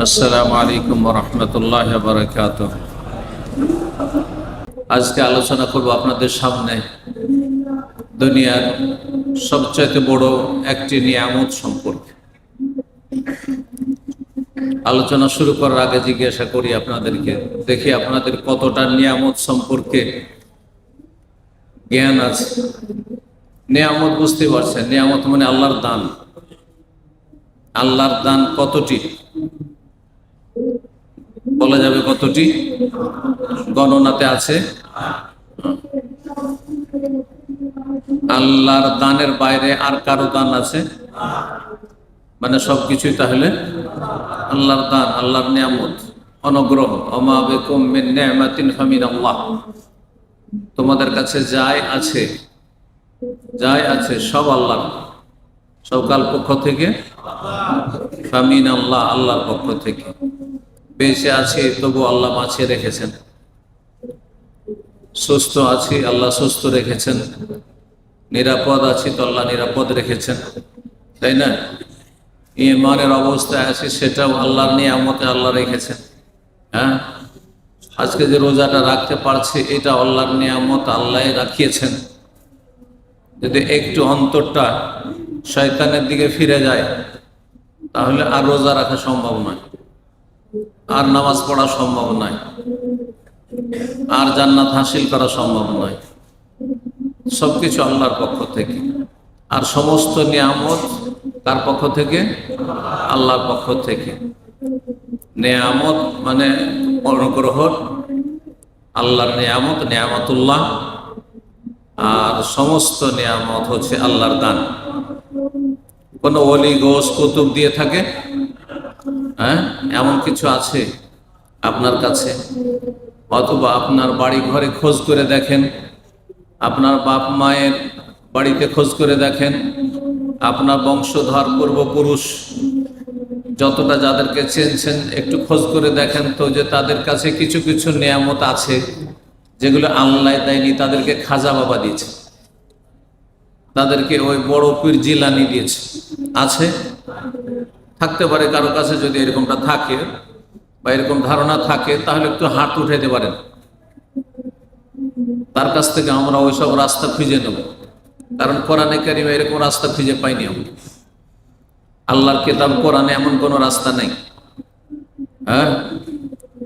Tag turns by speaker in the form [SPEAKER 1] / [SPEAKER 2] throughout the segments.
[SPEAKER 1] আসসালামু আলাইকুম রহমতুল্লাহ বারকাত আজকে আলোচনা করব আপনাদের সামনে দুনিয়ার সবচাইতে বড় একটি নিয়ামত সম্পর্কে। আলোচনা শুরু করার আগে জিজ্ঞাসা করি আপনাদেরকে, দেখি আপনাদের কতটা নিয়ামত সম্পর্কে জ্ঞান আছে। নিয়ামত বুঝতে পারছেন, নিয়ামত মানে আল্লাহর দান। আল্লাহর দান কতটি? বলা যাবে কতটি? গণনাতে আছে। আল্লাহর দানের বাইরে আর কারও দান আছে? মানে সবকিছুই তাহলে আল্লাহর দান, আল্লাহর নিয়ামত, অনুগ্রহ। আল্লাহ। তোমাদের কাছে যাই আছে যাই আছে সব আল্লাহর। সকাল পক্ষ থেকে আল্লাহ, আল্লাহর পক্ষ থেকে। বেঁচে আছি, তবু আল্লাহ বাঁচিয়ে রেখেছেন। সুস্থ আছি, আল্লাহ সুস্থ রেখেছেন। নিরাপদ আছি, তো আল্লাহ নিরাপদ রেখেছেন। তাই না? ইমানের অবস্থায় আছি, সেটাও আল্লাহর নিয়ামতে আল্লাহ রেখেছেন। হ্যাঁ? আজকে যে রোজাটা রাখতে পারছি, এটা আল্লাহর নিয়ামত আল্লাহ রাখিয়েছেন। যদি একটু অন্তরটা শয়তানের দিকে ফিরে যায়, তাহলে আর রোজা রাখা সম্ভব নয়। আর নামাজ পড়া সম্ভব নয়। আর জান্নাত হাসিল করা সম্ভব নয়। সবকিছু আল্লাহর পক্ষ থেকে। আর সমস্ত নিয়ামত কার পক্ষ থেকে? আল্লাহর পক্ষ থেকে। নিয়ামত মানে অনুগ্রহ, আল্লাহর নিয়ামত, নিয়ামতুল্লাহ। আর সমস্ত নিয়ামত হচ্ছে আল্লাহর দান। কোন অলি, গোস, কুতুব দিয়ে থাকে? হ্যাঁ? এমন কিছু আছে আপনার কাছে? অথবা আপনার বাড়ি ঘরে খোঁজ করে দেখেন? আপনার বাপ মায়ের বাড়িতে খোঁজ করে দেখেন? আপনার বংশধর পূর্বপুরুষ যতটা যাদেরকে চেনছেন একটু খোঁজ করে দেখেন তো যে তাদের কাছে কিছু কিছু নিয়ামত আছে যেগুলো আল্লাহ দেয়নি, তাদেরকে খাজা বাবা দিয়েছে। তাদেরকে ওই বড় পীর জিলানি দিয়েছে। আছে? থাকতে পারে কারও কাছে যদি এরকমটা থাকে বা এরকম ধারণা থাকে, তাহলে একটু হাত উঠাইতে পারেন। তার কাছ থেকে আমরা ওইসব রাস্তা খুঁজে নেব। কারণ কোরআনে কারিমে এরকম রাস্তা খুঁজে পাইনি আমরা। আল্লাহর কেতাব কোরআনে এমন কোনো রাস্তা নেই। হ্যাঁ?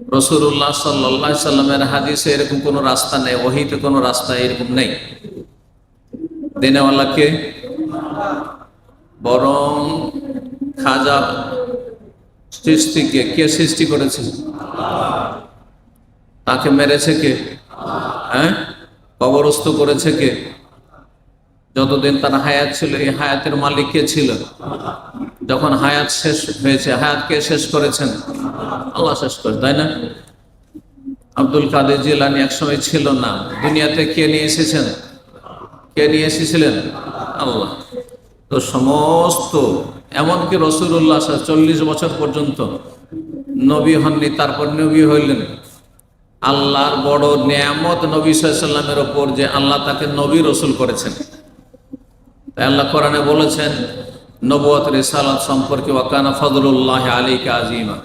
[SPEAKER 1] রসুল্লাহ সাল্লাহ সাল্লামের হাদিসে এরকম কোনো রাস্তা নেই, ওহিতে কোনো রাস্তা এরকম নেই। দিনেওয়ালাকে বরং খাজা সৃষ্টিকে, কে সৃষ্টি করেছে? তাকে মেরেছে কে? হ্যাঁ? কবরস্থ করেছে কে? যতদিন তার হায়াত ছিল, এই হায়াতের মালিক কে ছিল? যখন হায়াত শেষ হয়েছে, হায়াত কে শেষ করেছেন? আল্লাহ শেষ করে তাই না? আব্দুল কাদের জিলানি একসময় ছিল না। দুনিয়াতে কে নিয়ে এসেছেন? কে নিয়ে এসেছিলেন? আল্লাহ। তো সমস্ত এমনকি রসুল্লাহ চল্লিশ বছর পর্যন্ত নবী হননি, তারপর নবী হইলেন। আল্লাহর বড় নিয়ামত নবী সাল্লামের ওপর যে আল্লাহ তাকে নবী রসুল করেছেন। আল্লাহ কোরআনে বলেছেন নবত রেসালত সম্পর্কে ওয়াকানা ফজলুল্লাহ আলী আজিমা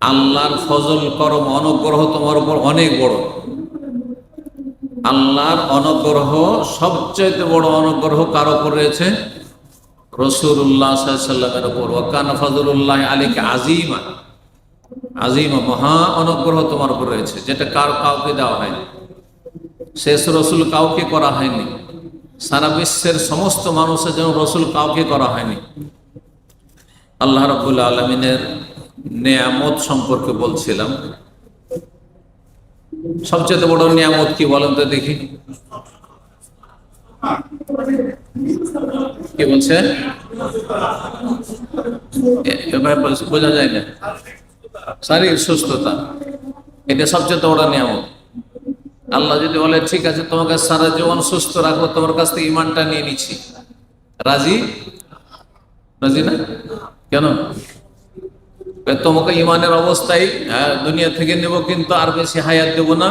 [SPEAKER 1] আল্লাহর ফজল, করম, অনুগ্রহ তোমার উপর অনেক বড়। আল্লাহর অনুগ্রহ সবচেয়ে বড় অনুগ্রহ কার ওপর রয়েছে? আলীকে আজিমা। আজিমা, মহা অনুগ্রহ তোমার উপর রয়েছে, যেটা কার কাউকে দেওয়া হয়নি। শেষ রসুল কাউকে করা হয়নি। সারা বিশ্বের সমস্ত মানুষের যেন রসুল কাউকে করা হয়নি। আল্লাহ রবুল্লা আলমিনের নিয়ামত সম্পর্কে বলছিলাম। সবচেয়ে বড় নিয়ামত কি বলেন তো দেখি? বলছে? এভাবে বোঝা যায় না। শারীরিক সুস্থতা, এটা সবচেয়ে আল্লাহ যদি বলে, ঠিক আছে তোমাকে সারা জীবন সুস্থ রাখব, তোমার কাছ থেকে ইমানটা নিয়ে নিচ্ছি। রাজি? রাজি না? কেন? তোমাকে ইমানের অবস্থায় দুনিয়া থেকে নেব, কিন্তু আর বেশি হায়াত দেব না,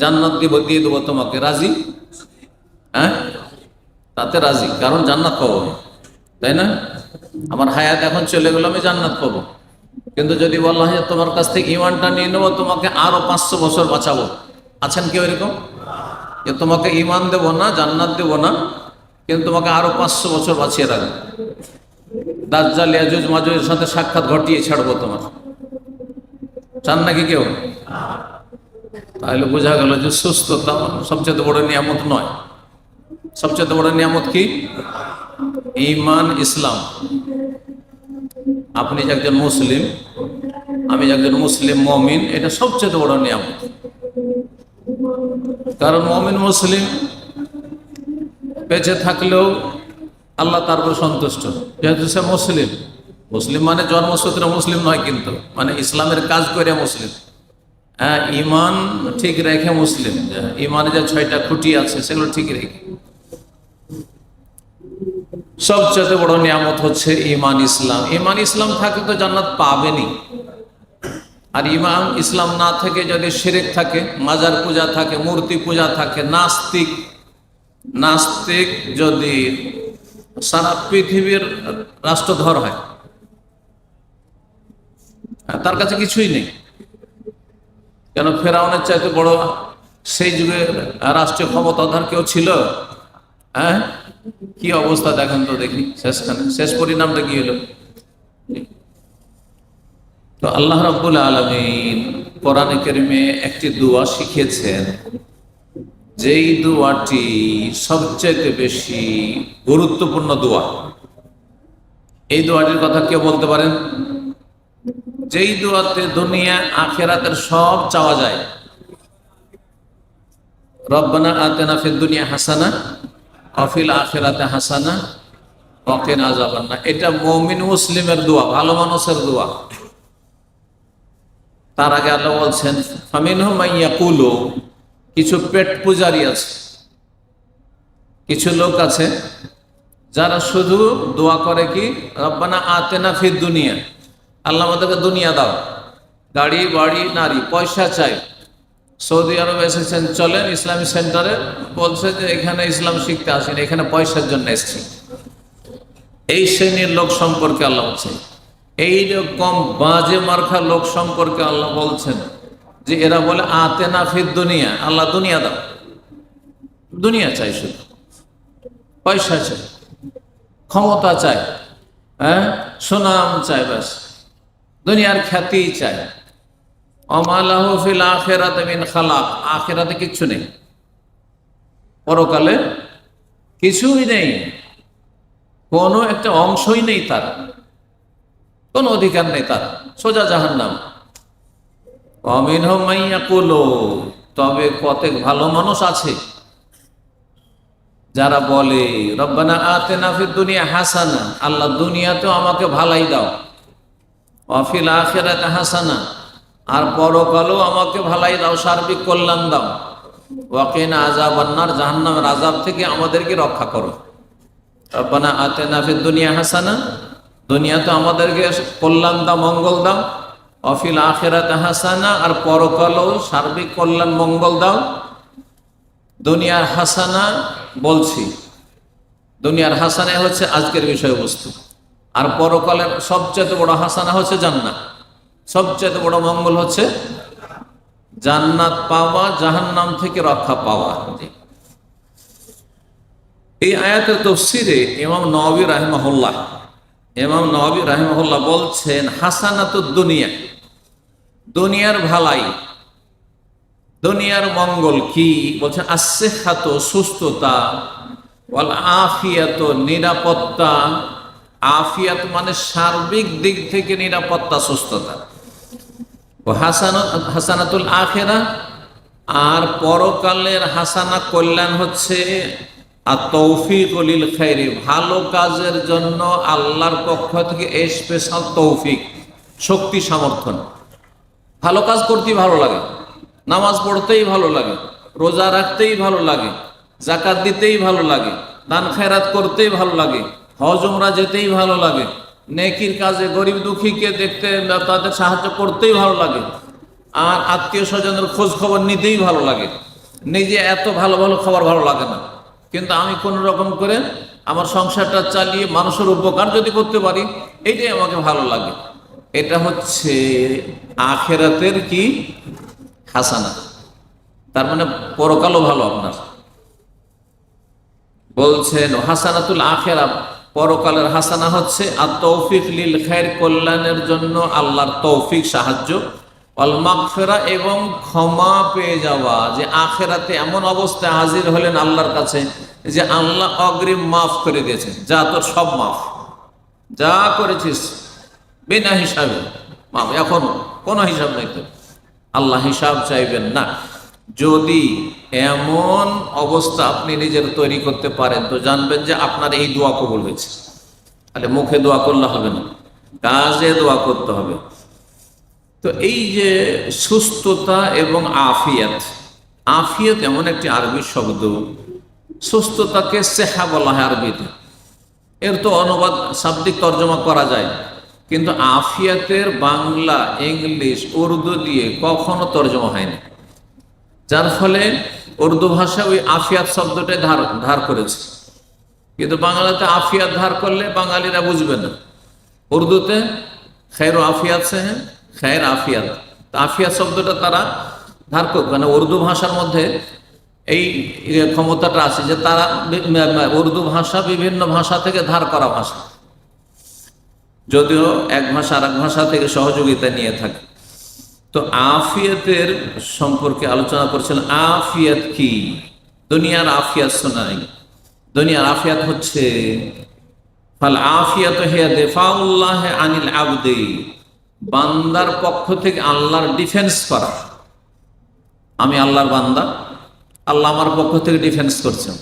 [SPEAKER 1] জান্নাত দিব, দিয়ে দেবো তোমাকে। রাজি? হ্যাঁ? তাতে রাজি, কারণ জান্নাত পাবো তাই না? আমার হায়াত এখন চলে গেলো আমি জান্নাত পাবো। কিন্তু যদি বলা হয় তোমার কাছ থেকে ইমানটা নিয়ে নেব, তোমাকে আরও পাঁচশো বছর বাঁচাবো। আছেন কেউ এরকম? যে তোমাকে ইমান দেবো না, জান্নাত দেবো না, কিন্তু তোমাকে আরও পাঁচশো বছর বাঁচিয়ে রাখব। দাজ্জাল, ইয়াজুজ, মাজুজের সাথে সাক্ষাৎ ঘটিয়ে ছাড়বো তোমার চান নাকি কেউ? তাহলে বোঝা গেল যে সুস্থতা সবচেয়ে বড় নিয়ামত নয়। সবচেয়ে বড় নিয়ামত কি? ইমান ইসলাম। আপনি যে একজন মুসলিম, আমি যে একজন মুসলিম মমিন, এটা সবচেয়ে বড় নিয়ামত। কারণ মমিন মুসলিম বেঁচে থাকলেও আল্লাহ তার উপর সন্তুষ্ট। যেহেতু সে মুসলিম। মুসলিম মানে জন্মসূত্রে মুসলিম নয় কিন্তু মানে ইসলামের কাজ করে মুসলিম। হ্যাঁ ইমান ঠিক রেখে মুসলিম। ইমানে যে ছয়টা খুঁটি আছে, সেগুলো ঠিক রেখে। সবচেয়ে বড় নিয়ামত হচ্ছে ইমান ইসলাম। ইমান ইসলাম থাকে তো জান্নাত পাবেনি আর ইমান ইসলাম না থেকে যদি শিরেক থাকে, মাজার পূজা থাকে, মূর্তি পূজা থাকে, নাস্তিক নাস্তিক যদি সারা পৃথিবীর রাষ্ট্রধর হয় তার কাছে কিছুই নেই। কেন ফেরাউনের চাইতে বড় সেই যুগে রাষ্ট্রীয় ক্ষমতাধার কেউ ছিল? হ্যাঁ? কি অবস্থা দেখেন তো দেখি শেষখানে শেষ পরিণামটা কি হলো? তো আল্লাহ রাব্বুল আলমিন কোরআনে কেরিমে একটি দোয়া শিখিয়েছেন, যেই দোয়াটি সবচেয়ে বেশি গুরুত্বপূর্ণ দোয়া। এই দোয়াটির কথা কেউ বলতে পারেন? যেই দোয়াতে দুনিয়া, আখেরাতের সব চাওয়া যায়। রব্বানা আতেনা ফিদ দুনিয়া হাসানা অফিল আখেরাতে হাসানা অকেন আজাবান্না এটা মমিন মুসলিমের দোয়া, ভালো মানুষের দোয়া। তার আগে আল্লাহ বলছেন ফামিন মাইয়া কিছু পেট পূজারি আছে। কিছু লোক আছে, যারা শুধু দোয়া করে কি, রব্বানা আতেনা ফির দুনিয়া আল্লাহ আমাদেরকে দুনিয়া দাও। গাড়ি, বাড়ি, নারী, পয়সা চাই। সৌদি আরব এসেছেন, চলেন ইসলামী সেন্টারে। বলছে যে এখানে ইসলাম শিখতে আসেন, এখানে পয়সার জন্য এসছি। এই শ্রেণির লোক সম্পর্কে আল্লাহ বলছেন। এই রকম বাজে মার্খা লোক সম্পর্কে আল্লাহ বলছেন যে এরা বলে, আতে না ফির দুনিয়া। আল্লাহ দুনিয়া দাও। দুনিয়া চাই শুধু। পয়সা চাই। ক্ষমতা চাই। হ্যাঁ? সুনাম চাই ব্যাস। দুনিয়ার খ্যাতি চাই। আখেরাতে মিন কিচ্ছু নেই। পরকালে কিছুই নেই। কোনো একটা অংশই নেই তার। কোনো অধিকার নেই তার। সোজা জাহান নাম অমিন মাইয়া কুলো তবে কতেক ভালো মানুষ আছে। যারা বলে, রব্বানা আতে নাফির দুনিয়া হাসানা। আল্লাহ দুনিয়াতেও আমাকে ভালাই দাও। অফিল আখেরাতে হাসানা। আর পরকালেও আমাকে ভালাই দাও, সার্বিক কল্যাণ দাও। ওয়াকিনা আজাব আন্নার জাহান্নামের আজাব থেকে আমাদেরকে রক্ষা করো। রব্বানা আতে নাফির দুনিয়া হাসানা, দুনিয়াতে আমাদেরকে কল্যাণ দাও, মঙ্গল দাও। অফিল আখেরাত হাসানা, আর পরকালও সার্বিক কল্যাণ, মঙ্গল দাও। দুনিয়ার হাসানা বলছি, দুনিয়ার হাসানা হচ্ছে আজকের বিষয়বস্তু। আর পরকালের সবচেয়ে বড় হাসানা হচ্ছে জান্নাত। সবচেয়ে বড় মঙ্গল হচ্ছে জান্নাত পাওয়া, জাহান্নাম থেকে রক্ষা পাওয়া। এই আয়াতের তফসিরে ইমাম নবী রাহিমাহুল্লাহ, ইমাম নবী রাহিমাহুল্লাহ বলছেন, হাসানাত দুনিয়া, দুনিয়ার ভালাই, দুনিয়ার মঙ্গল কি? বলছেন আসে খাত সুস্থতা বল আফিয়াত নিরাপত্তা। আফিয়াত মানে সার্বিক দিক থেকে নিরাপত্তা, সুস্থতা। ও হাসান, হাসানাতুল আখেরা। আর পরকালের হাসানা কল্যাণ হচ্ছে আর তৌফিক অলিল খাইরি, ভালো কাজের জন্য আল্লাহর পক্ষ থেকে স্পেশাল তৌফিক, শক্তি সমর্থন ভালো কাজ করতেই ভালো লাগে, নামাজ পড়তেই ভালো লাগে, রোজা রাখতেই ভালো লাগে জাকাত দিতেই ভালো লাগে দান খেরাত করতেই ভালো লাগে হজ উমরা যেতেই ভালো লাগে নেকির কাজে গরিব দুঃখীকে দেখতে তাদের সাহায্য করতেই ভালো লাগে। আর আত্মীয় স্বজনের খোঁজ খবর নিতেই ভালো লাগে। নিজে এত ভালো ভালো খবর ভালো লাগে না। কিন্তু আমি কোন রকম করে আমার সংসারটা চালিয়ে মানুষের উপকার যদি করতে পারি এইটাই আমাকে ভালো লাগে। এটা হচ্ছে আখেরাতের কি? হাসানা। তার মানে পরকালও ভালো আপনার। বলছেন, হাসানাতুল আখেরা পরকালের হাসানা হচ্ছে, আর তৌফিক লিল খায়ের কল্যাণের জন্য আল্লাহর তৌফিক, সাহায্য অল মাগফিরা এবং ক্ষমা পেয়ে যাওয়া। যে আখেরাতে এমন অবস্থায় হাজির হলেন আল্লাহর কাছে যে আল্লাহ অগ্রিম মাফ করে দিয়েছেন। যা তোর সব মাফ। যা করেছিস বিনা হিসাবে। মাফ। এখন কোনো হিসাব নেই তো আল্লাহ হিসাব চাইবেন না। যদি এমন অবস্থা আপনি নিজের তৈরি করতে পারেন, তো জানবেন যে আপনার এই দোয়া কবুল হয়েছে। তাহলে মুখে দোয়া করলে হবে না, কাজে দোয়া করতে হবে। তো এই যে সুস্থতা এবং আফিয়াত আফিয়াত এমন একটি আরবি শব্দ, সুস্থতাকে সেহা বলা হয় আরবিতে। এর তো অনুবাদ শাব্দিক তর্জমা করা যায়, কিন্তু আফিয়াতের বাংলা, ইংলিশ, উর্দু দিয়ে কখনো তর্জমা হয়নি। যার ফলে উর্দু ভাষা ওই আফিয়াত শব্দটাই ধার ধার করেছে। কিন্তু বাংলাতে আফিয়াত ধার করলে বাঙালিরা বুঝবে না। উর্দুতে খের আফিয়াত সে হ্যাঁ খের আফিয়াত আফিয়াত শব্দটা তারা ধার করবে মানে উর্দু ভাষার মধ্যে এই ক্ষমতাটা আছে যে তারা উর্দু ভাষা বিভিন্ন ভাষা থেকে ধার করা ভাষা। যদিও এক ভাষা আর এক ভাষা থেকে সহযোগিতা নিয়ে থাকে। তো আফিয়াতের সম্পর্কে আলোচনা করছেন, আফিয়াত কি? দুনিয়ার আফিয়াত শোনাই। দুনিয়ার আফিয়াত হচ্ছে, ফাল আফিয়াত হেয়া দেফাউল্লাহ আনিল আবদে, বান্দার পক্ষ থেকে আল্লাহর ডিফেন্স করা। আমি আল্লাহর বান্দা, আল্লাহ আমার পক্ষ থেকে ডিফেন্স করছেন।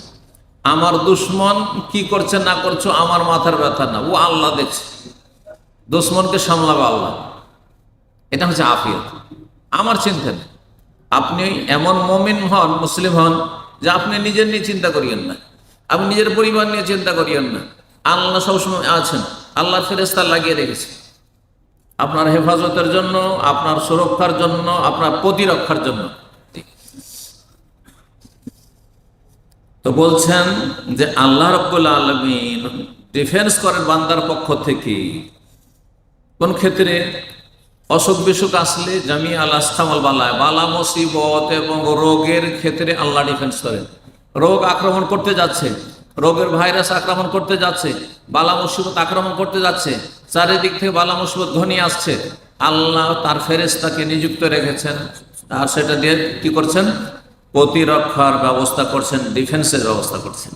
[SPEAKER 1] আমার দুশ্মন কি করছে না করছ, আমার মাথার ব্যথা না, ও আল্লাহ দেখছে। দুশ্মনকে সামলাবে আল্লাহ। এটা হচ্ছে আফিয়ত। আমার চিন্তা নেই। আপনি এমন মমিন হন, মুসলিম হন, যে আপনি নিজের নিয়ে চিন্তা করিয়েন না। আপনি নিজের পরিবার নিয়ে চিন্তা করিয়েন না। আল্লাহ সবসময় আছেন। আল্লাহ ফেরেস্তা লাগিয়ে রেখেছে। আপনার হেফাজতের জন্য, আপনার সুরক্ষার জন্য, আপনার প্রতিরক্ষার জন্য। তো বলছেন যে আল্লাহ রব্বুল আলমিন ডিফেন্স করেন বান্দার পক্ষ থেকে। কোন ক্ষেত্রে? অসুখ বিসুখ আসলে জামি আল আস্তামাল বালায় বালা। মুসিবত এবং রোগের ক্ষেত্রে আল্লাহ ডিফেন্স করেন। রোগ আক্রমণ করতে যাচ্ছে। রোগের ভাইরাস আক্রমণ করতে যাচ্ছে। বালা মুসিবত আক্রমণ করতে যাচ্ছে। চারিদিক থেকে বালা মুসিবত ঘনিয়ে আসছে। আল্লাহ তার ফেরেস্তাকে নিযুক্ত রেখেছেন। আর সেটা দিয়ে কি করছেন? প্রতিরক্ষার ব্যবস্থা করছেন ডিফেন্সের ব্যবস্থা করছেন।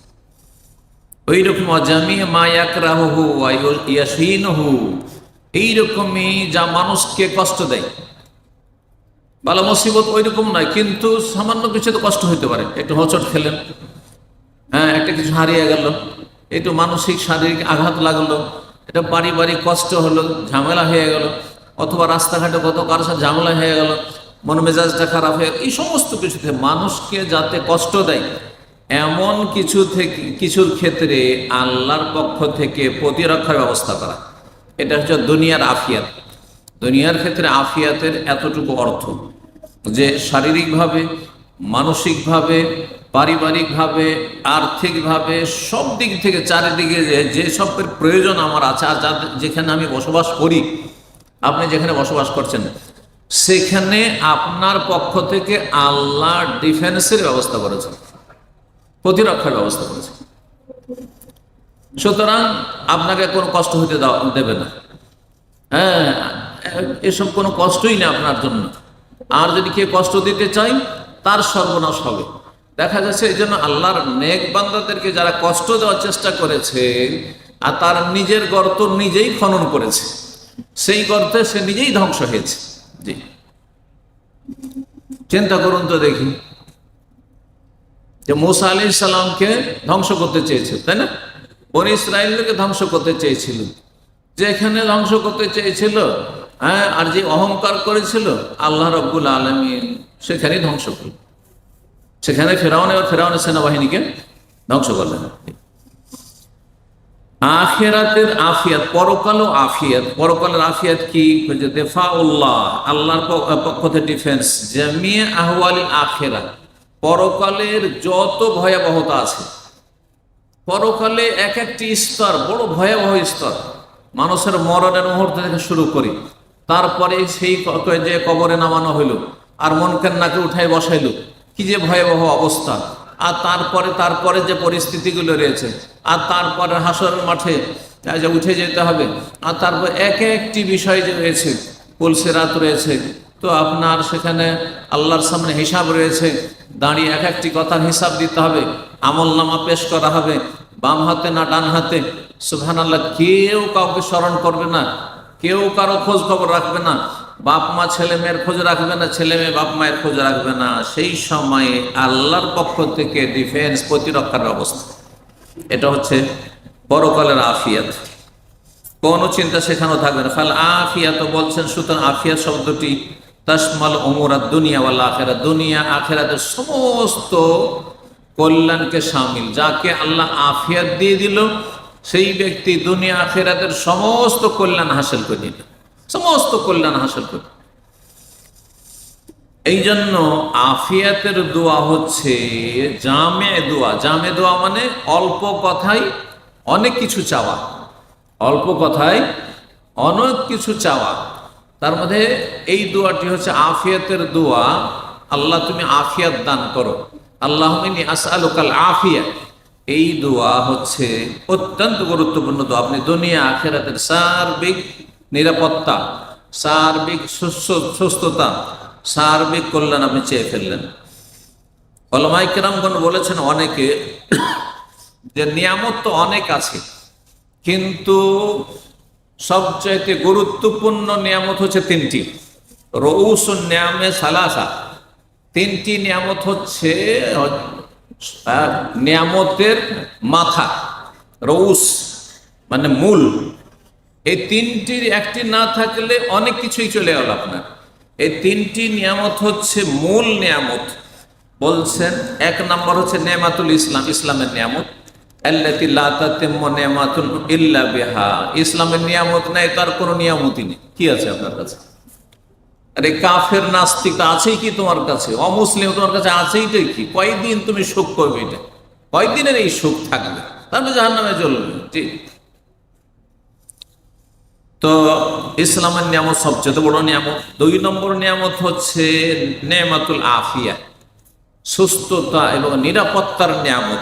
[SPEAKER 1] ওই রকম অজামি মায়াক রাহু ইয়াসিনহু। এইরকমই যা মানুষকে কষ্ট দেয়। বালা মুসিবত ওই রকম নয়, কিন্তু সামান্য কিছু তো কষ্ট হইতে পারে। একটু হচট খেলেন হ্যাঁ একটা কিছু হারিয়ে গেল, একটু মানসিক, শারীরিক আঘাত লাগল এটা পারিবারিক কষ্ট হলো, ঝামেলা হয়ে গেল, অথবা রাস্তাঘাটে কত কারোর সাথে ঝামেলা হয়ে গেল মন মেজাজটা খারাপ হয়ে এই সমস্ত কিছুতে মানুষকে যাতে কষ্ট দেয়, এমন কিছু থেকে কিছুর ক্ষেত্রে আল্লাহর পক্ষ থেকে প্রতিরক্ষার ব্যবস্থা করা। এটা হচ্ছে দুনিয়ার আফিয়াত। দুনিয়ার ক্ষেত্রে আফিয়াতের এতটুকু অর্থ যে শারীরিকভাবে, মানসিকভাবে, পারিবারিকভাবে, আর্থিকভাবে, সব দিক থেকে চারিদিকে যে সবের প্রয়োজন আমার আছে, আর যেখানে আমি বসবাস করি, আপনি যেখানে বসবাস করছেন, সেখানে আপনার পক্ষ থেকে আল্লাহ ডিফেন্সের ব্যবস্থা করেছেন, প্রতিরক্ষার ব্যবস্থা করেছে সুতরাং আপনাকে কোনো কষ্ট হতে দেবে না। হ্যাঁ এসব কোনো কষ্টই না আপনার জন্য। আর যদি কেউ কষ্ট দিতে চাই তার সর্বনাশ হবে। দেখা যাচ্ছে এই জন্য আল্লাহর নেক বান্দাদেরকে যারা কষ্ট দেওয়ার চেষ্টা করেছে, আর তার নিজের গর্ত নিজেই খনন করেছে, সেই গর্তে সে নিজেই ধ্বংস হয়েছে। জি। চিন্তা করুন তো দেখি। যে মোসা আলি সালামকে ধ্বংস করতে চেয়েছে, তাই না? বনি ইসরায়েলকে ধ্বংস করতে চেয়েছিল। যেখানে ধ্বংস করতে চেয়েছিল হ্যাঁ আর যে অহংকার করেছিল, আল্লাহ রব্বুল আলমী সেখানেই ধ্বংস করল। সেখানে ফেরাউন এবার ফেরাউনের সেনাবাহিনীকে ধ্বংস করলেন। আখেরাতের আফিয়াত, পরকালও আফিয়াত। পরকালের আফিয়াত কি? দেফা উল্লাহ আল্লাহর পক্ষ থেকে ডিফেন্স জামিয়ে আহওয়ালি আখেরা পরকালের যত ভয়াবহতা আছে পরকালে এক একটি স্তর, বড় ভয়াবহ স্তর। মানুষের মরণের মুহূর্ত থেকে শুরু করি। তারপরে সেই যে কবরে নামানো হইল, আর মনকের নাকে উঠাই বসাইলো। কি যে ভয়াবহ অবস্থা। আর তারপরে তারপরে যে পরিস্থিতিগুলো রয়েছে, আর তারপরে হাসর মাঠে যে উঠে যেতে হবে, আর তারপর এক একটি বিষয় যে রয়েছে পুলসেরাত রয়েছে। তো আপনার সেখানে আল্লাহর সামনে হিসাব রয়েছে দাঁড়িয়ে এক একটি কথার হিসাব দিতে হবে। আমল নামা পেশ করা হবে। বাম হাতে না ডান হাতে। সুহান আল্লাহ কেউ কাউকে স্মরণ করবে না। কেউ কারও খোঁজ খবর রাখবে না। বাপ মা ছেলে মেয়ের খোঁজ রাখবে না, ছেলে মেয়ে বাপ মায়ের খোঁজ রাখবে না। সেই সময়ে আল্লাহর পক্ষ থেকে ডিফেন্স প্রতিরক্ষার ব্যবস্থা। এটা হচ্ছে পরকালের আফিয়াত। কোনো চিন্তা সেখানেও থাকবে না। ফাল আফিয়াত বলছেন, সুতরাং আফিয়াত শব্দটি তাসমাল ওমরাত দুনিয়া ওয়াল আখেরা দুনিয়া, আখেরাতের সমস্ত কল্যাণকে সামিল। যাকে আল্লাহ আফিয়াত দিয়ে দিল, সেই ব্যক্তি দুনিয়া, আখেরাতের সমস্ত কল্যাণ হাসিল করে নিল সমস্ত কল্যাণ হাসিল করে এই জন্য আফিয়াতের দোয়া হচ্ছে জামে দোয়া। জামে দোয়া মানে অল্প কথাই অনেক কিছু চাওয়া। অল্প কথায় অনেক কিছু চাওয়া। তার মধ্যে এই দোয়াটি হচ্ছে আফিয়াতের দোয়া। আল্লাহ তুমি আফিয়াত দান করো। আল্লাহ আসআলুকাল আফিয়া। এই দোয়া হচ্ছে অত্যন্ত গুরুত্বপূর্ণ দোয়া। আপনি দুনিয়া আখেরাতের সার্বিক নিরাপত্তা, সার্বিক সুস্থ- সুস্থতা, সার্বিক কল্যাণ আপনি চেয়ে ফেললেন। অলমাই কেরামগণ বলেছেন অনেকে যে নিয়ামত তো অনেক আছে, কিন্তু সবচাইতে গুরুত্বপূর্ণ নিয়ামত হচ্ছে তিনটি। রৌস নিয়ামে সালাসা। তিনটি নিয়ামত হচ্ছে নিয়ামতের মাথা রৌস মানে মূল। এই তিনটির একটি না থাকলে অনেক কিছুই চলে গেল আপনার। এই তিনটি নিয়ামত হচ্ছে মূল নিয়ামত। বলছেন, এক নম্বর হচ্ছে নেমাতুল ইসলাম, ইসলামের নিয়ামত। আল্লাতি লা তাতিম্মু নিয়ামাতুন ইল্লা বিহা। ইসলামের নিয়ামত নাই, তার কোনো নিয়ামতই নেই। কি আছে আপনার কাছে? আরে কাফের নাস্তিক আছেই কি তোমার কাছে? অমুসলিম তোমার কাছে আছেইটাই কি? কয়দিন তুমি সুখ করবে এটা? কয়দিনের এই সুখ থাকবে? তাহলে জাহান নামে চলবে। ঠিক তো ইসলামের নিয়ামত সবচেয়ে বড় নিয়ামত। দুই নম্বর নিয়ামত হচ্ছে নেমাতুল আফিয়া। সুস্থতা এবং নিরাপত্তার নিয়ামত।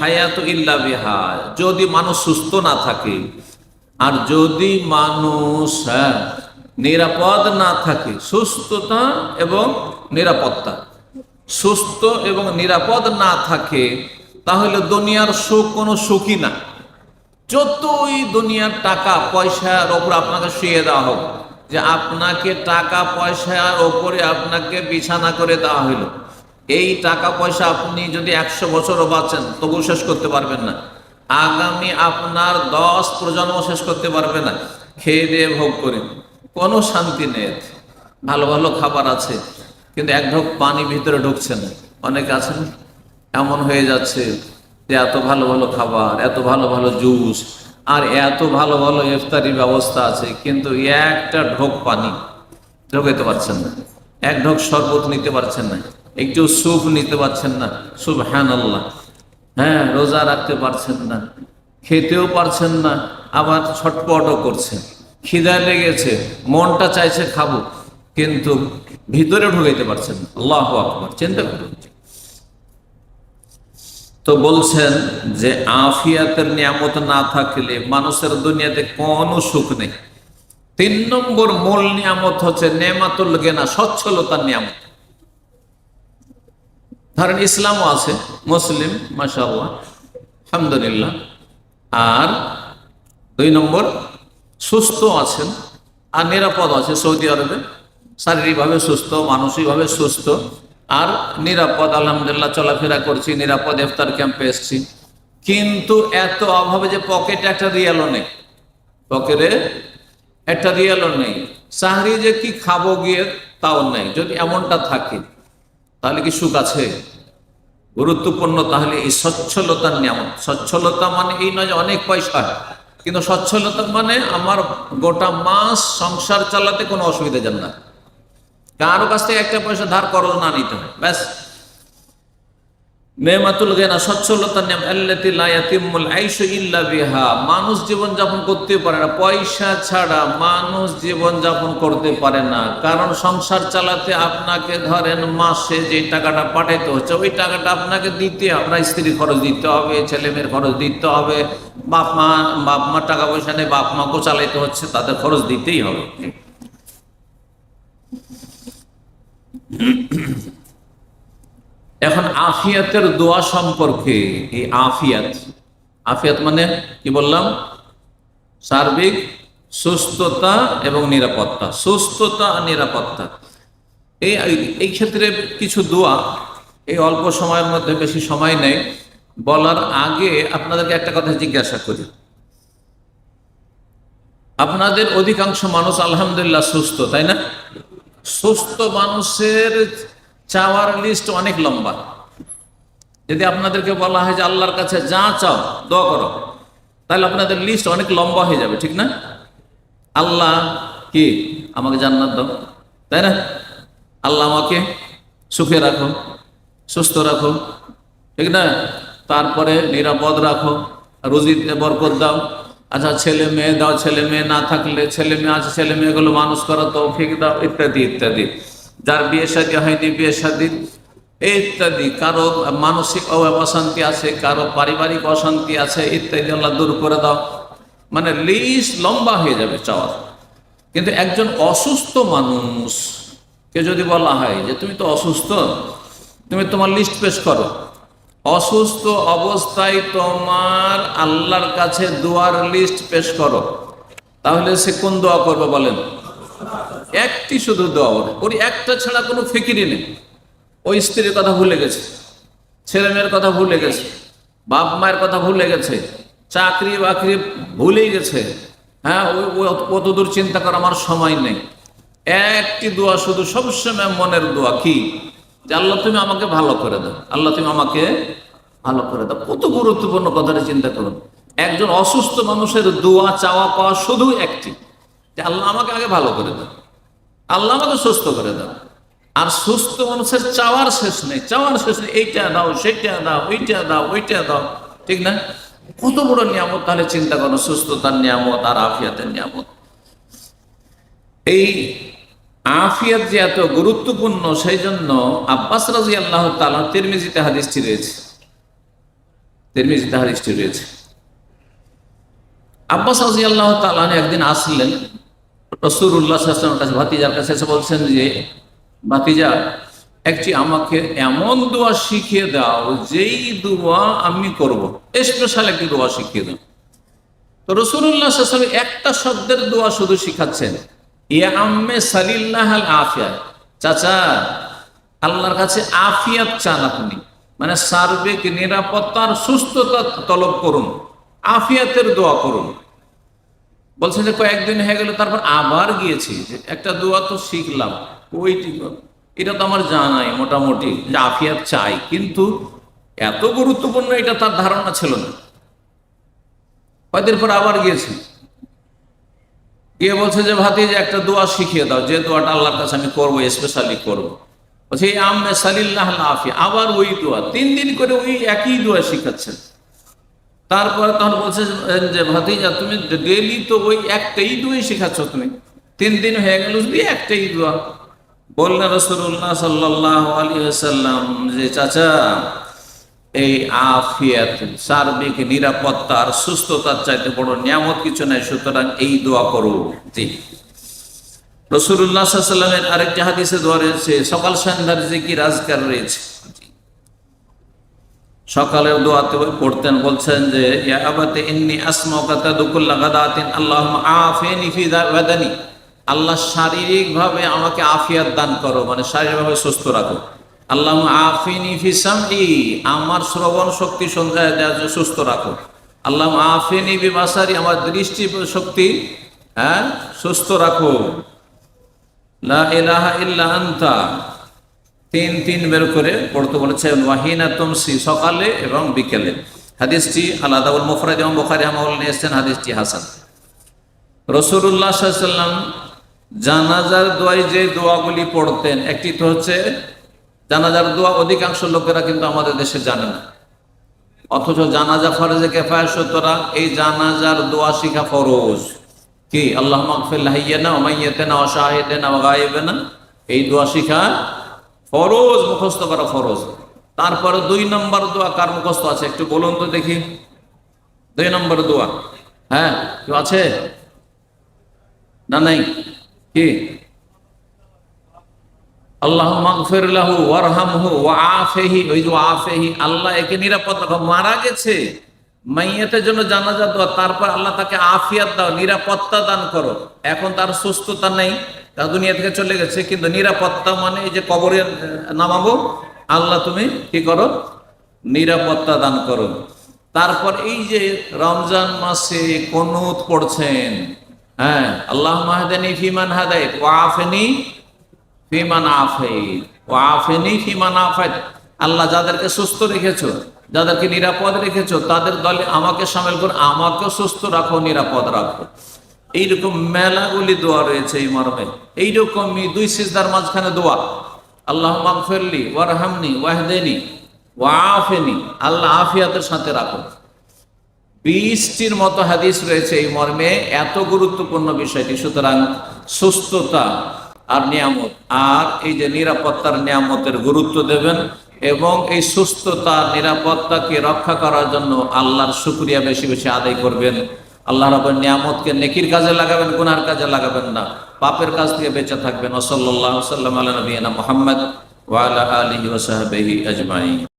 [SPEAKER 1] হায়াতু ইল্লা যদি মানুষ সুস্থ না থাকে আর যদি মানুষ হ্যাঁ, নিরাপদ না থাকে সুস্থতা এবং নিরাপত্তা সুস্থ এবং নিরাপদ না থাকে তাহলে দুনিয়ার সুখ কোনো সুখই না। যতই দুনিয়ার টাকা পয়সার ওপর আপনাকে শুয়ে দেওয়া হোক যে আপনাকে টাকা পয়সার ওপরে আপনাকে বিছানা করে দেওয়া হইল। এই টাকা পয়সা আপনি যদি একশো বছরও বাঁচেন তবু শেষ করতে পারবেন না। আগামী আপনার দশ প্রজন্ম শেষ করতে পারবে না। খেয়ে দিয়ে ভোগ করে। কোনো শান্তি নেই। ভালো ভালো খাবার আছে, কিন্তু এক ঢোক পানি ভিতরে ঢুকছে না। অনেকে আছেন, এমন হয়ে যাচ্ছে যে এত ভালো ভালো খাবার, এত ভালো ভালো জুস আর এত ভালো ভালো ইফতারি ব্যবস্থা আছে, কিন্তু একটা ঢোক পানি ঢোকাইতে পারছেন না। এক ঢোক শরবত নিতে পারছেন না, একটু স্যুপ নিতে পারছেন না সুব হ্যান আল্লাহ হ্যাঁ রোজা রাখতে পারছেন না, খেতেও পারছেন না, আবার ছটপটও করছেন খিদা লেগেছে, মনটা চাইছে খাব, কিন্তু ভিতরে ঢুকাইতে পারছেন না। আল্লাহ আকবর, চিন্তা করুন। তো বলছেন যে আফিয়াতের নিয়ামত না থাকলে মানুষের দুনিয়াতে কোনো সুখ নেই। তিন নম্বর মূল নিয়ামত হচ্ছে নেমাতুল গেনা, সচ্ছলতার নিয়ামত। ধরেন ইসলামও আছে, মুসলিম, মাশাআল্লাহ, আলহামদুলিল্লাহ। আর দুই নম্বর, সুস্থ আছেন, আর নিরাপদ আছে সৌদি আরবে। শারীরিকভাবে সুস্থ, মানসিকভাবে সুস্থ। আর নিরাপদ, আলহামদুলিল্লাহ, চলাফেরা করছি, নিরাপদ ইফতার ক্যাম্পে এসছি। কিন্তু এত অভাবে যে পকেটে একটা রিয়ালও নেই। পকেটে একটা রিয়ালও নেই। সাহারি যে কি খাব গিয়ে তাও নেই। যদি এমনটা থাকে, তাহলে কি সুখ আছে? গুরুত্বপূর্ণ তাহলে এই সচ্ছলতার নিয়ামত। সচ্ছলতা মানে এই নয় যে অনেক পয়সা। কিন্তু সচ্ছলতা মানে আমার গোটা মাস সংসার চালাতে কোনো অসুবিধা যান না। কারও কাছ থেকে একটা পয়সা ধার করজ না নিতে হয়। ব্যাস। নেমাতুল গেনা আইশু ইল্লা বিহা। মানুষ জীবন যাপন করতে পারে না। পয়সা ছাড়া মানুষ জীবন যাপন করতে পারে না। কারণ সংসার চালাতে আপনাকে ধরেন মাসে যে টাকাটা পাঠাইতে হচ্ছে, ওই টাকাটা আপনাকে দিতে আপনার স্ত্রী খরচ দিতে হবে, ছেলে মেয়ের খরচ দিতে হবে, বাপ মা বাপ মা টাকা পয়সা নেই বাপ মাকেও চালাইতে হচ্ছে, তাদের খরচ দিতেই হবে। এখন আফিয়াতের দোয়া সম্পর্কে এই আফিয়াত আফিয়াত মানে কি বললাম? সার্বিক সুস্থতা এবং নিরাপত্তা, সুস্থতা আর নিরাপত্তা। এই এই ক্ষেত্রে কিছু দোয়া, এই অল্প সময়ের মধ্যে বেশি সময় নেই। বলার আগে আপনাদেরকে একটা কথা জিজ্ঞাসা করি। আপনাদের অধিকাংশ মানুষ আলহামদুলিল্লাহ সুস্থ, তাই না? সুস্থ মানুষের চাওয়ার লিস্ট অনেক লম্বা। যদি আপনাদেরকে বলা হয় যে আল্লাহর কাছে যা চাও, দোয়া করো, তাহলে আপনাদের লিস্ট অনেক লম্বা হয়ে যাবে, ঠিক না? আল্লাহ কি? আমাকে জান্নাত দাও, তাই না? আল্লাহ আমাকে সুখে রাখো, সুস্থ রাখো, ঠিক না? তারপরে নিরাপদ রাখো, রুজিতে বরকত দাও আচ্ছা ছেলে মেয়ে দাও, ছেলে মেয়ে না থাকলে ছেলে মেয়ে আছে, ছেলে মেয়েগুলো মানুষ করো তৌফিক দাও, ইত্যাদি ইত্যাদি। যার বিয়ে শাদী হয়নি, বিয়ে শাদী, ইত্যাদি। কারও মানসিক অশান্তি আছে, কারও পারিবারিক অশান্তি আছে, ইত্যাদি আল্লাহ দূর করে দাও। মানে লিস্ট লম্বা হয়ে যাবে চাওয়ার। কিন্তু একজন অসুস্থ মানুষ, কে যদি বলা হয় যে, তুমি তো অসুস্থ, তুমি তোমার লিস্ট পেশ করো। অসুস্থ অবস্থায় তোমার আল্লাহর কাছে দোয়ার লিস্ট পেশ করো। তাহলে সে কোন দোয়া করবে বলেন? একটি শুধু দোয়া ওর একটা ছাড়া কোনো ফিকিরই নেই। ওই স্ত্রীর কথা ভুলে গেছে, ছেলে মেয়ের কথা ভুলে গেছে, বাপ মায়ের কথা ভুলে গেছে, চাকরি বাকরি ভুলেই গেছে। হ্যাঁ ওই কত দূর চিন্তা করার আমার সময় নেই। একটি দোয়া শুধু সবসময় মনের দোয়া। কি? যে আল্লাহ তুমি আমাকে ভালো করে দাও। আল্লাহ তুমি আমাকে ভালো করে দাও। কত গুরুত্বপূর্ণ কথাটা চিন্তা করুন। একজন অসুস্থ মানুষের দোয়া, চাওয়া, পাওয়া শুধু একটি। যে আল্লাহ আমাকে আগে ভালো করে দাও। আল্লাহ আমাকে সুস্থ করে দাও। আর সুস্থ মানুষের চাওয়ার শেষ নেই। চাওয়ার শেষ নেই। এইটা দাও সেইটা দাও, ওইটা দাও ওইটা দাও। ঠিক না? কত বড় নিয়ামত তাহলে চিন্তা করো। সুস্থতার নিয়ামত আর আফিয়াতের নিয়ামত। এই আফিয়াত যে এত গুরুত্বপূর্ণ সেই জন্য আব্বাস রাজি আল্লাহ তালা তিরমিজিতে রয়েছে। তিরমিজিতে হাদিসটি রয়েছে। আব্বাস রাজি আল্লাহ তালান একদিন আসলেন ভাতিজার কাছে এসে বলছেন যে, ভাতিজা, একটি আমাকে এমন দোয়া শিখিয়ে দাও, যেই দোয়া আমি করব। স্পেশাল একটি দোয়া শিখিয়ে দাও। তো রসুল্লাহ একটা শব্দের দোয়া শুধু শিখাচ্ছেন। ইয়া আম্মে চাচা, আল্লাহর কাছে আফিয়াত চান আপনি। মানে সার্বিক নিরাপত্তার সুস্থতা তলব করুন, আফিয়াতের দোয়া করুন। বলছেন যে কয়েকদিন হয়ে গেল, তারপর আবার গিয়েছি। একটা দোয়া তো শিখলাম ওইটি এটা তো আমার জানাই মোটামুটি যে আফিয়াত চাই, কিন্তু এত গুরুত্বপূর্ণ এটা তার ধারণা ছিল না। কয়েকদিন পর আবার গিয়েছি। গিয়ে বলছে যে ভাতি যে একটা দোয়া শিখিয়ে দাও, যে দোয়াটা আল্লাহর কাছে আমি করব স্পেশালি করব। বলছে আম্মে সালিল্লাহ আফি আবার ওই দোয়া, তিন দিন করে ওই একই দোয়া শিখাচ্ছেন তারপরে তখন বলছে যে, ভাতিজা, তুমি ডেলি তো ওই একটাই দোয়াই শেখাচ্ছ তুমি। তিন দিন হয়ে গেল শুধু একটাই দোয়া। বললেন রসুল্লাহ সাল্লাহ আলী সাল্লাম যে, চাচা এই আফিয়াত, সার্বিক নিরাপত্তার সুস্থতার চাইতে বড় নিয়ামত কিছু নাই, সুতরাং এই দোয়া করো জি। রসুল্লাহ সাল্লামের আরেকটি হাদিসে দোয়া রয়েছে, সকাল সন্ধ্যার যে কি রাজকার রয়েছে। সকালের দোয়াতে পড়তেন, বলছেন যে ইয়াবাতে ইন্নি আসমাকাতা দুকুল্লা গাদাতিন আল্লাহ ফি বাদানি। আল্লাহ শারীরিকভাবে আমাকে আফিয়াত দান করো মানে শারীরিকভাবে সুস্থ রাখো। আল্লাহ আফিনি ফিসামি আমার শ্রবণ শক্তি সুস্থ রাখো। আল্লাহ আফিনি বিবাসারি আমার দৃষ্টি শক্তি হ্যাঁ সুস্থ রাখো। লা ইলাহা ইল্লা তিন তিন বের করে পড়তে বলেছেন ওয়াহিনা তুমসি, সকালে এবং বিকেলে। হাদিসটি আলাদাউল মুফরাদ এবং বুখারি হামাউল নিয়ে এসছেন, হাদিসটি হাসান। রসুল্লাহ সাল্লাম জানাজার দোয়াই যে দোয়াগুলি পড়তেন, একটি তো হচ্ছে জানাজার দোয়া অধিকাংশ লোকেরা কিন্তু আমাদের দেশে জানে না। অথচ জানাজা ফরজে কেফায় সুতরা এই জানাজার দোয়া শিখা ফরজ। কি? আল্লাহ এই দোয়া শিখা ফরজ, মুখস্থ করা ফরজ। তারপরে দুই নম্বর দোয়া কার মুখস্থ আছে? একটু বলুন তো দেখি। দুই নম্বর দোয়া। হ্যাঁ কেউ আছে? না, নাই? কি? আল্লাহ ওই যে আল্লাহ একে মারা গেছে, মাইয়াতের জন্য তারপর আল্লাহ তাকে আফিয়াত দাও, নিরাপত্তা দান করো। এখন তার সুস্থতা থেকে চলে গেছে, কিন্তু নিরাপত্তা মানে এই যে কবরে নামাবো, আল্লাহ তুমি কি করো? নিরাপত্তা দান করো। তারপর এই যে রমজান মাসে কনুত পড়ছেন হ্যাঁ আল্লাহ মাহদানি ফিমান হাদাইত আল্লাহ যাদেরকে সুস্থ রেখেছো, যাদেরকে নিরাপদ রেখেছো, তাদের দলে আমাকে সামিল করে, আমাকেও সুস্থ রাখো, নিরাপদ রাখো। এইরকম মেলাগুলি দোয়া রয়েছে এই মর্মে। এইরকমই দুই সিজদার মাঝখানে দোয়া। আল্লাহ ওয়ারহামনি ওয়াহদেনি ওয়াফেনি আল্লাহ আফিয়াতের সাথে রাখো। বিশটির মতো হাদিস রয়েছে এই মর্মে। এত গুরুত্বপূর্ণ বিষয়টি। সুতরাং সুস্থতা আর নিয়ামত। আর এই যে নিরাপত্তার নিয়ামতের গুরুত্ব দেবেন এবং এই সুস্থতা, নিরাপত্তাকে রক্ষা করার জন্য আল্লাহর শুক্রিয়া বেশি বেশি আদায় করবেন। আল্লাহ রব নিয়ামতকে নেকির কাজে লাগাবেন, গুনার কাজে লাগাবেন না। পাপের কাজ থেকে বেঁচে থাকবেন। ওসল্লাহ সাল্লাম আল্লাহ নবীনা মোহাম্মদ ওয়ালা আলী ওসাহাবি আজমাই